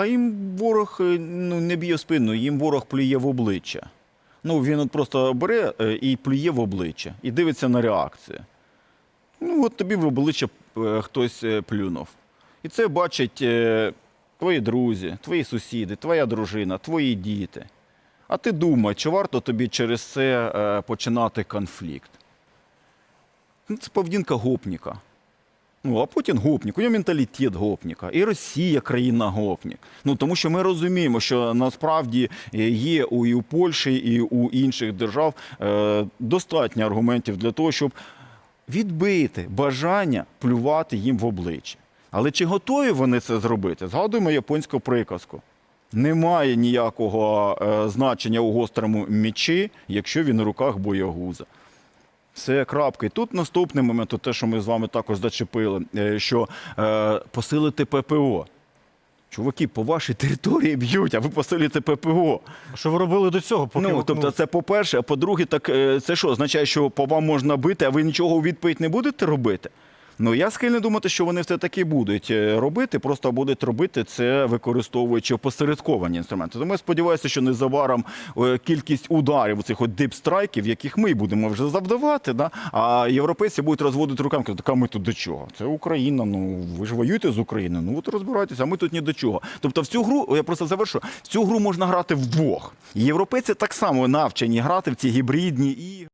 А їм ворог е, ну, не б'є в спину, їм ворог плює в обличчя. Ну, він от просто бере е, і плює в обличчя, і дивиться на реакцію. Ну, от тобі в обличчя е, хтось плюнув. І це бачать твої друзі, твої сусіди, твоя дружина, твої діти. А ти думай, чи варто тобі через це починати конфлікт? Це поведінка гопніка. Ну, а Путін гопнік, у нього менталітет гопніка. І Росія країна гопнік. Ну тому що ми розуміємо, що насправді е, є у, і у Польщі, і у інших держав е, достатньо аргументів для того, щоб відбити бажання плювати їм в обличчя. Але чи готові вони це зробити? Згадуємо японську приказку. Немає ніякого е, значення у гострому мечі, якщо він у руках боягуза. Все крапки. Тут наступний момент, те, що ми з вами також зачепили, е, що е, посилити ППО. Чуваки, по вашій території б'ють, а ви посилюєте ППО. Що ви робили до цього? Поки ну, тобто, це по-перше, а по-друге, так е, це що, означає, що по вам можна бити, а ви нічого у відповідь не будете робити? Ну, я схильний думати, що вони все таки будуть е, робити, просто будуть робити це, використовуючи посередковані інструменти. Тому я сподіваюся, що незабаром е, кількість ударів, цих от дипстрайків, яких ми будемо вже завдавати, да? а європейці будуть розводити руками, кажуть, так ми тут до чого? Це Україна, ну ви ж воюєте з Україною, ну от розбирайтеся, а ми тут ні до чого. Тобто в цю гру, я просто завершу, в цю гру можна грати вдвох. Європейці так само навчені грати в ці гібридні ігри.